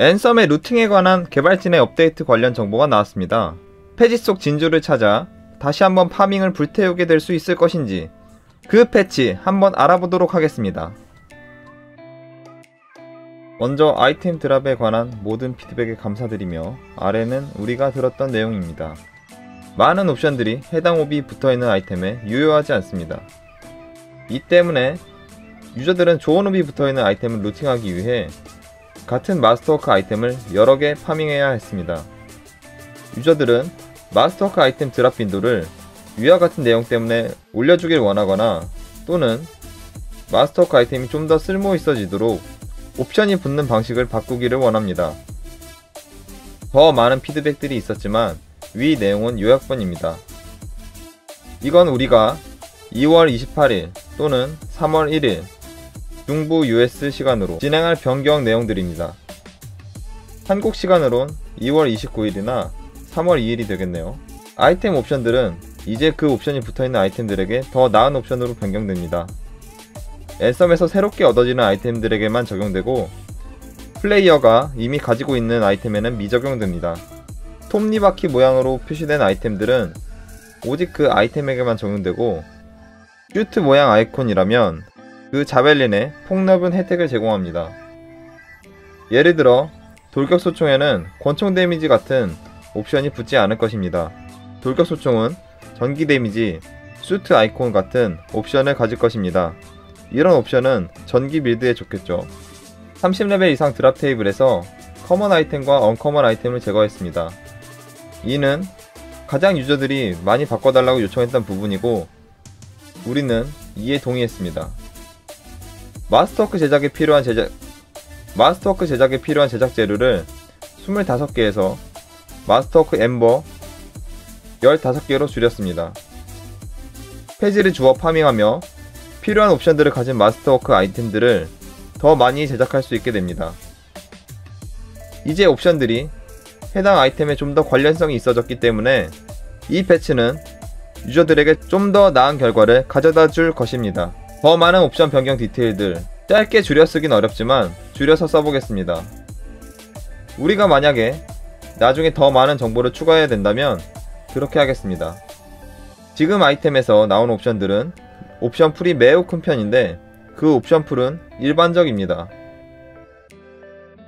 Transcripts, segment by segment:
앤썸의 루팅에 관한 개발진의 업데이트 관련 정보가 나왔습니다. 패지 속 진주를 찾아 다시 한번 파밍을 불태우게 될 수 있을 것인지 그 패치 한번 알아보도록 하겠습니다. 먼저 아이템 드랍에 관한 모든 피드백에 감사드리며 아래는 우리가 들었던 내용입니다. 많은 옵션들이 해당 옵이 붙어있는 아이템에 유효하지 않습니다. 이 때문에 유저들은 좋은 옵이 붙어있는 아이템을 루팅하기 위해 같은 마스터워크 아이템을 여러 개 파밍해야 했습니다. 유저들은 마스터워크 아이템 드랍 빈도를 위와 같은 내용 때문에 올려주길 원하거나 또는 마스터워크 아이템이 좀 더 쓸모 있어지도록 옵션이 붙는 방식을 바꾸기를 원합니다. 더 많은 피드백들이 있었지만 위 내용은 요약본입니다. 이건 우리가 2월 28일 또는 3월 1일 중부 US 시간으로 진행할 변경 내용들입니다. 한국 시간으론 2월 29일이나 3월 2일이 되겠네요. 아이템 옵션들은 이제 그 옵션이 붙어있는 아이템들에게 더 나은 옵션으로 변경됩니다. 앤썸에서 새롭게 얻어지는 아이템들에게만 적용되고 플레이어가 이미 가지고 있는 아이템에는 미적용됩니다. 톱니바퀴 모양으로 표시된 아이템들은 오직 그 아이템에게만 적용되고 슈트 모양 아이콘이라면 그 자벨린에 폭넓은 혜택을 제공합니다. 예를 들어 돌격소총에는 권총 데미지 같은 옵션이 붙지 않을 것입니다. 돌격소총은 전기 데미지, 수트 아이콘 같은 옵션을 가질 것입니다. 이런 옵션은 전기 빌드에 좋겠죠. 30레벨 이상 드랍 테이블에서 커먼 아이템과 언커먼 아이템을 제거했습니다. 이는 가장 유저들이 많이 바꿔달라고 요청했던 부분이고 우리는 이에 동의했습니다. 마스터워크 제작에 필요한 제작 마스터워크 제작에 필요한 제작 재료를 25개에서 마스터워크 엠버 15개로 줄였습니다. 페이지를 주어 파밍하며 필요한 옵션들을 가진 마스터워크 아이템들을 더 많이 제작할 수 있게 됩니다. 이제 옵션들이 해당 아이템에 좀 더 관련성이 있어졌기 때문에 이 패치는 유저들에게 좀 더 나은 결과를 가져다 줄 것입니다. 더 많은 옵션 변경 디테일들 짧게 줄여 쓰긴 어렵지만 줄여서 써보겠습니다. 우리가 만약에 나중에 더 많은 정보를 추가해야 된다면 그렇게 하겠습니다. 지금 아이템에서 나온 옵션들은 옵션 풀이 매우 큰 편인데 그 옵션 풀은 일반적입니다.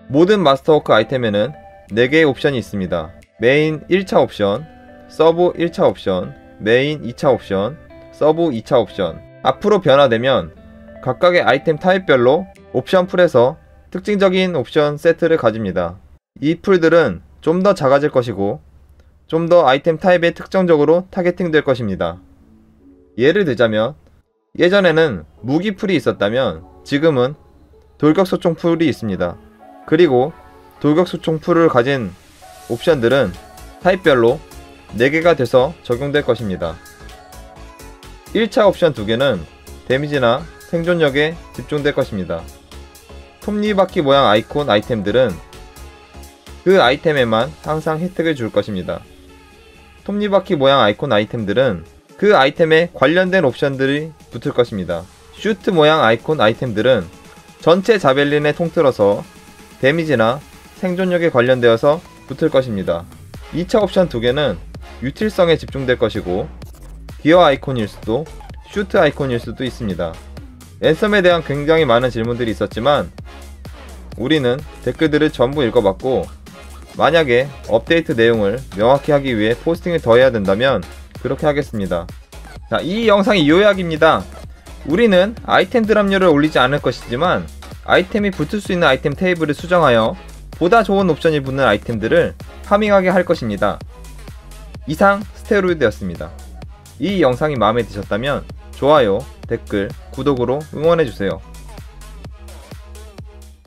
모든 마스터워크 아이템에는 4개의 옵션이 있습니다. 메인 1차 옵션, 서브 1차 옵션, 메인 2차 옵션, 서브 2차 옵션, 앞으로 변화되면 각각의 아이템 타입별로 옵션 풀에서 특징적인 옵션 세트를 가집니다. 이 풀들은 좀 더 작아질 것이고 좀 더 아이템 타입에 특정적으로 타겟팅 될 것입니다. 예를 들자면 예전에는 무기 풀이 있었다면 지금은 돌격소총 풀이 있습니다. 그리고 돌격소총 풀을 가진 옵션들은 타입별로 4개가 돼서 적용될 것입니다. 1차 옵션 2개는 데미지나 생존력에 집중될 것입니다. 톱니바퀴 모양 아이콘 아이템들은 그 아이템에만 항상 혜택을 줄 것입니다. 톱니바퀴 모양 아이콘 아이템들은 그 아이템에 관련된 옵션들이 붙을 것입니다. 슈트 모양 아이콘 아이템들은 전체 자벨린에 통틀어서 데미지나 생존력에 관련되어서 붙을 것입니다. 2차 옵션 2개는 유틸성에 집중될 것이고 기어 아이콘일 수도 슈트 아이콘일 수도 있습니다. 앤썸에 대한 굉장히 많은 질문들이 있었지만 우리는 댓글들을 전부 읽어봤고 만약에 업데이트 내용을 명확히 하기 위해 포스팅을 더 해야 된다면 그렇게 하겠습니다. 자, 이 영상이 요약입니다. 우리는 아이템 드랍률을 올리지 않을 것이지만 아이템이 붙을 수 있는 아이템 테이블을 수정하여 보다 좋은 옵션이 붙는 아이템들을 파밍하게 할 것입니다. 이상 스테로이드였습니다. 이 영상이 마음에 드셨다면 좋아요, 댓글, 구독으로 응원해주세요.